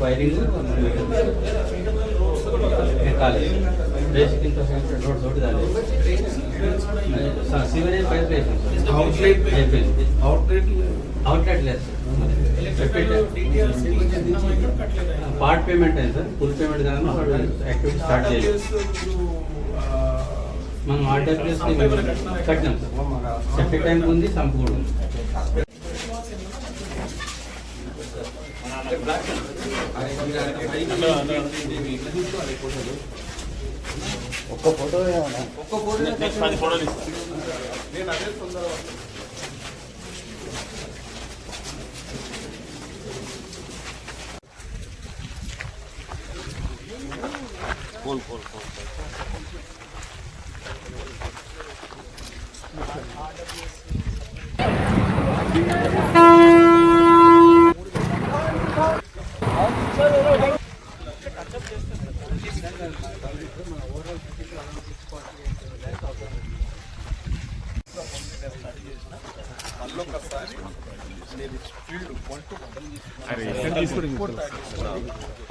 Wiring కాలేదు basic infrastructure road తోటి కాలేదు సివరేజ్ పైప్ వేసాం అవుట్లెట్ అయిపోయింది అవుట్లెట్ అవుట్లెట్ లేదు పార్ట్ పేమెంట్ అయింది సార్. ఫుల్ పేమెంట్ కానీ యాక్టివిటీ స్టార్ట్ చేయలేదు. మనం ఆర్డర్ కట్టినాం సార్. సెప్టిక్ ట్యాంక్ ఉంది సంపూర్ణ. కూడా ఉంది ఒక్క ఫోటో ఒక్క ఫోటో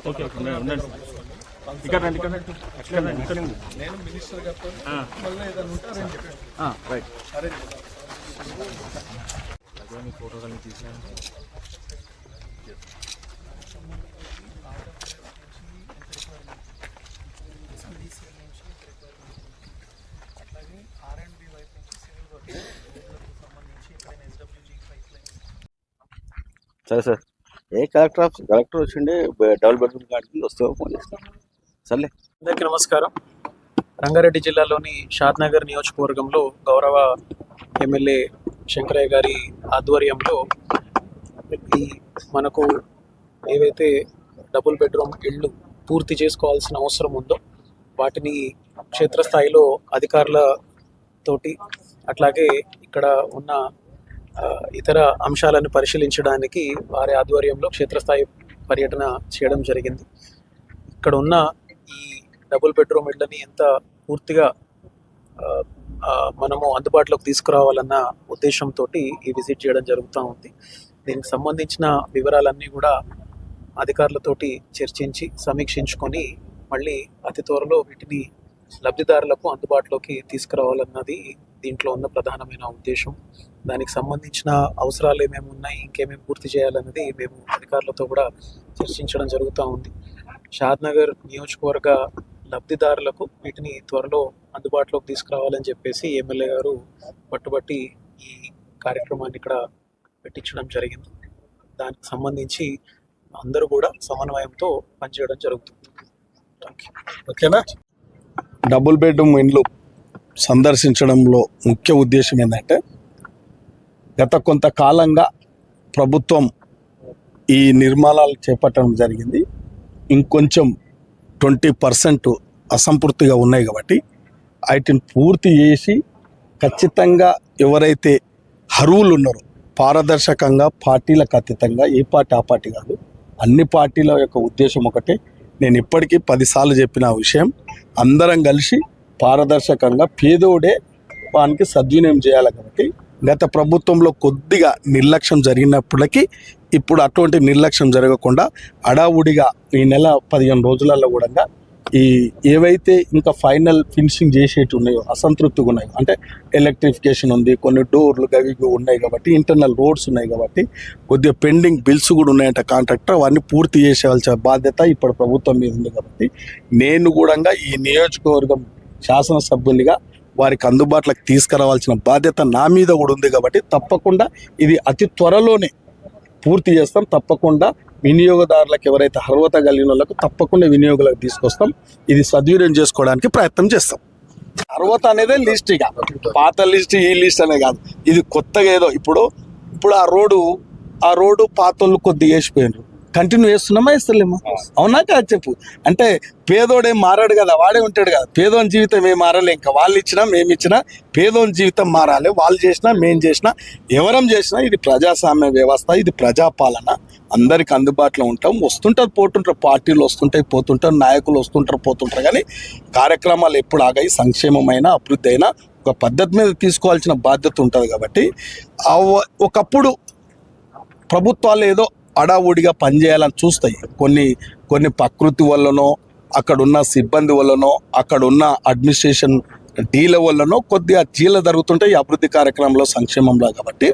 ఓకే ఓకే ఉండండి ఇక్కడ రండి ఇక్కడ రండి ఇక్కడ రండి ఇక్కడ నేను మినిస్టర్ గారితో మళ్ళీ ఏదైనా ఉంటే అరేంజ్ రైట్ అరేంజ్ ఫోటోలు తీసాను సరే సార్. ఏ కలెక్టర్ ఆఫీస్ కలెక్టర్ వచ్చిండే డబుల్ బెడ్రూమ్ కాడికి వస్తే ఫోన్ చేస్తాం సర్లే. అందరికీ నమస్కారం. రంగారెడ్డి జిల్లాలోని షాద్నగర్ నియోజకవర్గంలో గౌరవ ఎమ్మెల్యే శంకరయ్య గారి ఆధ్వర్యంలో ఈ మనకు ఏవైతే డబుల్ బెడ్రూమ్ ఇళ్ళు పూర్తి చేసుకోవాల్సిన అవసరం ఉందో వాటిని క్షేత్రస్థాయిలో అధికారులతోటి అట్లాగే ఇక్కడ ఉన్న ఇతర అంశాలను పరిశీలించడానికి వారి ఆధ్వర్యంలో క్షేత్రస్థాయి పర్యటన చేయడం జరిగింది. ఇక్కడ ఉన్న ఈ డబుల్ బెడ్రూమ్ ఇళ్ళని ఎంత పూర్తిగా మనము అందుబాటులోకి తీసుకురావాలన్న ఉద్దేశంతో ఈ విజిట్ చేయడం జరుగుతూ ఉంది. దీనికి సంబంధించిన వివరాలన్నీ కూడా అధికారులతోటి చర్చించి సమీక్షించుకొని మళ్ళీ అతి త్వరలో వీటిని లబ్ధిదారులకు అందుబాటులోకి తీసుకురావాలన్నది దీంట్లో ఉన్న ప్రధానమైన ఉద్దేశం. దానికి సంబంధించిన అవసరాలు ఏమేమి ఉన్నాయి ఇంకేమేమి పూర్తి చేయాలన్నది మేము అధికారులతో కూడా చర్చించడం జరుగుతూ ఉంది. షాద్నగర్ నియోజకవర్గ లబ్ధిదారులకు వీటిని త్వరలో అందుబాటులోకి తీసుకురావాలని చెప్పేసి ఎమ్మెల్యే గారు పట్టుబట్టి ఈ కార్యక్రమాన్ని ఇక్కడ పెట్టించడం జరిగింది. దానికి సంబంధించి అందరూ కూడా సమన్వయంతో పనిచేయడం జరుగుతుంది. థ్యాంక్ యూ ఓకేనా? డబుల్ బెడ్రూమ్ ఇండ్లు సందర్శించడంలో ముఖ్య ఉద్దేశం ఏంటంటే గత కొంతకాలంగా ప్రభుత్వం ఈ నిర్మాణాలు చేపట్టడం జరిగింది. ఇంకొంచెం ట్వంటీ పర్సెంట్ అసంపూర్తిగా ఉన్నాయి కాబట్టి వాటిని పూర్తి చేసి ఖచ్చితంగా ఎవరైతే హరువులు ఉన్నారో పారదర్శకంగా పార్టీలకు అతీతంగా ఏ పార్టీ ఆ పార్టీ కాదు అన్ని పార్టీల యొక్క ఉద్దేశం ఒకటే నేను ఇప్పటికీ పదిసార్లు చెప్పిన విషయం. అందరం కలిసి పారదర్శకంగా పేదోడే వానికి సద్వినియోగం చేయాలి కాబట్టి గత ప్రభుత్వంలో కొద్దిగా నిర్లక్ష్యం జరిగినప్పటికీ ఇప్పుడు అటువంటి నిర్లక్ష్యం జరగకుండా అడావుడిగా ఈ నెల పదిహేను రోజులలో కూడా ఈ ఏవైతే ఇంకా ఫైనల్ ఫినిషింగ్ చేసేటి ఉన్నాయో అసంతృప్తిగా ఉన్నాయో. అంటే ఎలక్ట్రిఫికేషన్ ఉంది కొన్ని డోర్లు గవి ఉన్నాయి కాబట్టి ఇంటర్నల్ రోడ్స్ ఉన్నాయి కాబట్టి కొద్దిగా పెండింగ్ బిల్స్ కూడా ఉన్నాయంట కాంట్రాక్టర్. అవన్నీ పూర్తి చేసేవాల్సిన బాధ్యత ఇప్పుడు ప్రభుత్వం మీద ఉంది కాబట్టి నేను కూడా ఈ నియోజకవర్గం శాసనసభ్యునిగా వారికి అందుబాటులోకి తీసుకురావాల్సిన బాధ్యత నా మీద కూడా ఉంది కాబట్టి తప్పకుండా ఇది అతి త్వరలోనే పూర్తి చేస్తాం. తప్పకుండా వినియోగదారులకు ఎవరైతే అర్హత కలిగిన వాళ్ళకు తప్పకుండా వినియోగులకు తీసుకొస్తాం. ఇది సద్వినియోగం చేసుకోవడానికి ప్రయత్నం చేస్తాం. అర్హత అనేదే లిస్ట్ ఇక. పాత లిస్ట్ ఈ లిస్ట్ అనే కాదు. ఇది కొత్తగా ఏదో ఇప్పుడు ఇప్పుడు ఆ రోడ్డు ఆ రోడ్డు పాతోళ్ళు కొద్దిగా వేసిపోయినారు కంటిన్యూ చేస్తున్నామా వేస్తలేమా? అవునా కాదు చెప్పు. అంటే పేదోడేం మారాడు కదా వాడే ఉంటాడు కదా. పేదోని జీవితం ఏం మారాలి? ఇంకా వాళ్ళు ఇచ్చినా మేము ఇచ్చినా పేదోని జీవితం మారాలి. వాళ్ళు చేసినా మేము చేసినా ఎవరం చేసినా ఇది ప్రజాస్వామ్య వ్యవస్థ ఇది ప్రజాపాలన. అందరికి అందుబాటులో ఉంటాం. వస్తుంటారు పోతుంటారు పార్టీలు వస్తుంటాయి పోతుంటారు నాయకులు వస్తుంటారు పోతుంటారు. కానీ కార్యక్రమాలు ఎప్పుడు ఆగాయి సంక్షేమమైన అభివృద్ధి అయినా ఒక పద్ధతి మీద తీసుకోవాల్సిన బాధ్యత ఉంటుంది కాబట్టి ఒకప్పుడు ప్రభుత్వాలు ఏదో అడావుడిగా పనిచేయాలని చూస్తాయి. కొన్ని కొన్ని ప్రకృతి వల్లనో అక్కడున్న సిబ్బంది వల్లనో అక్కడున్న అడ్మినిస్ట్రేషన్ డీల వల్లనో కొద్దిగా జీల జరుగుతుంటాయి ఈ అభివృద్ధి కార్యక్రమంలో సంక్షేమంలో కాబట్టి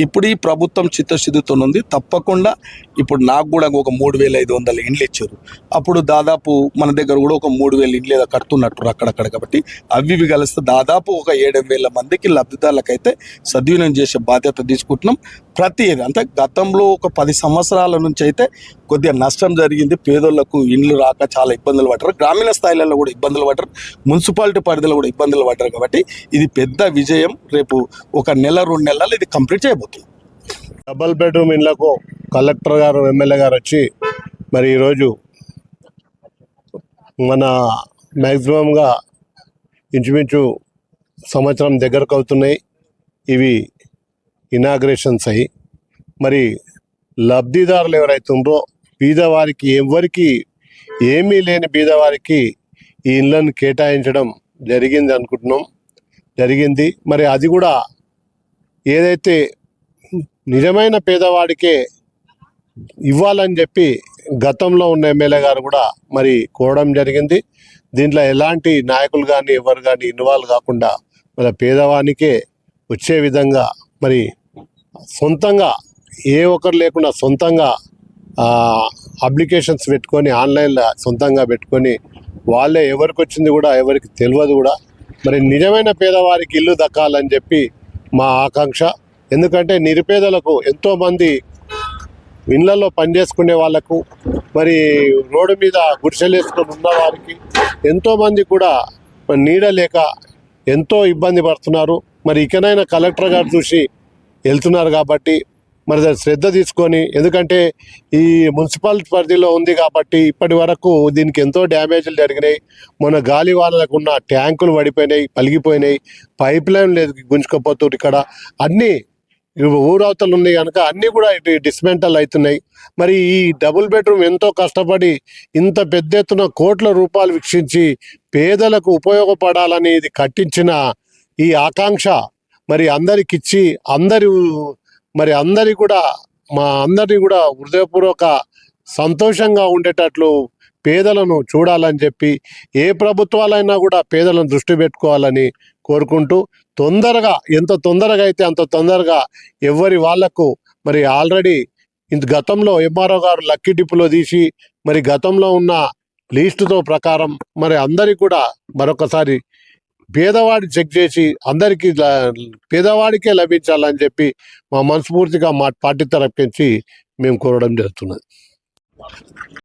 ఇప్పుడు ఈ ప్రభుత్వం చిత్తశుద్ధితో ఉంది తప్పకుండా ఇప్పుడు నాకు కూడా ఒక మూడు వేల ఐదు వందల ఇండ్లు ఇచ్చారు. అప్పుడు దాదాపు మన దగ్గర కూడా ఒక మూడు వేల ఇండ్లు ఏదో కడుతున్నట్టు అక్కడక్కడ కాబట్టి అవి ఇవి కలిస్తే దాదాపు ఒక ఏడు వేల మందికి లబ్ధిదారులకైతే సద్వినియోగం చేసే బాధ్యత తీసుకుంటున్నాం. ప్రతి అంటే గతంలో ఒక పది సంవత్సరాల నుంచి అయితే కొద్దిగా నష్టం జరిగింది. పేదోళ్ళకు ఇండ్లు రాక చాలా ఇబ్బందులు పడ్డారు. గ్రామీణ స్థాయిలలో కూడా ఇబ్బందులు పడ్డారు. మున్సిపాలిటీ పరిధిలో కూడా ఇబ్బందులు పడ్డారు కాబట్టి ఇది పెద్ద విజయం. రేపు ఒక నెల రెండు నెలలు ఇది కంప్లీట్ చేయబోతుంది. డబల్ బెడ్రూమ్ ఇండ్లకు కలెక్టర్ గారు ఎమ్మెల్యే గారు వచ్చి మరి ఈరోజు మన మ్యాక్సిమంగా ఇంచుమించు సంవత్సరం దగ్గరకు అవుతున్నాయి. ఇవి ఇనాగ్రేషన్స్ అయ్యి మరి లబ్ధిదారులు ఎవరైతే బీదవారికి ఎవరికి ఏమీ లేని బీదవారికి ఈ ఇళ్ళను కేటాయించడం జరిగింది అనుకుంటున్నాం. జరిగింది. మరి అది కూడా ఏదైతే నిజమైన పేదవాడికే ఇవ్వాలని చెప్పి గతంలో ఉన్న ఎమ్మెల్యే గారు కూడా మరి కోరడం జరిగింది. దీంట్లో ఎలాంటి నాయకులు కానీ ఎవరు కానీ ఇన్వాల్వ్ కాకుండా మన పేదవానికే వచ్చే విధంగా మరి సొంతంగా ఏ ఒక్కరు లేకుండా సొంతంగా అప్లికేషన్స్ పెట్టుకొని ఆన్లైన్లో సొంతంగా పెట్టుకొని వాళ్ళే ఎవరికి వచ్చింది కూడా ఎవరికి తెలియదు కూడా. మరి నిజమైన పేదవారికి ఇల్లు దక్కాలని చెప్పి మా ఆకాంక్ష. ఎందుకంటే నిరుపేదలకు ఎంతోమంది ఇళ్ళలో పనిచేసుకునే వాళ్ళకు మరి రోడ్డు మీద గుడిసెలేసుకొని ఉన్న వారికి ఎంతోమంది కూడా నీడలేక నీడ లేక ఎంతో ఇబ్బంది పడుతున్నారు. మరి ఇకనైనా కలెక్టర్ గారు చూసి వెళ్తున్నారు కాబట్టి మరి దాన్ని శ్రద్ధ తీసుకొని ఎందుకంటే ఈ మున్సిపాలిటీ పరిధిలో ఉంది కాబట్టి ఇప్పటి వరకు దీనికి ఎంతో డ్యామేజ్లు జరిగినాయి. మన గాలి వాళ్ళకు ఉన్న ట్యాంకులు పడిపోయినాయి పలిగిపోయినాయి. పైప్ లైన్ లేదు గుంజుకపోతున్నారు ఇక్కడ. అన్నీ ఊరవతలు ఉన్నాయి కనుక అన్నీ కూడా ఇటు డిస్మెంటల్ అవుతున్నాయి. మరి ఈ డబుల్ బెడ్రూమ్ ఎంతో కష్టపడి ఇంత పెద్ద ఎత్తున కోట్ల రూపాయలు వీక్షించి పేదలకు ఉపయోగపడాలని ఇది కట్టించిన ఈ ఆకాంక్ష మరి అందరికి ఇచ్చి అందరి మరి అందరి కూడా మా అందరినీ కూడా హృదయపూర్వక సంతోషంగా ఉండేటట్లు పేదలను చూడాలని చెప్పి ఏ ప్రభుత్వాలైనా కూడా పేదలను దృష్టి పెట్టుకోవాలని కోరుకుంటూ తొందరగా ఎంత తొందరగా అయితే అంత తొందరగా ఎవరి వాళ్ళకు మరి ఆల్రెడీ ఇంత గతంలో ఎంఆర్ఓ గారు లక్కీ డిప్పులో తీసి మరి గతంలో ఉన్న లీస్టుతో ప్రకారం మరి అందరికీ కూడా మరొకసారి పేదవాడి చెక్ చేసి అందరికీ పేదవాడికే లభించాలని చెప్పి మా మనస్ఫూర్తిగా మా పార్టీ తరపు నుంచి మేము కోరడం జరుగుతున్నది.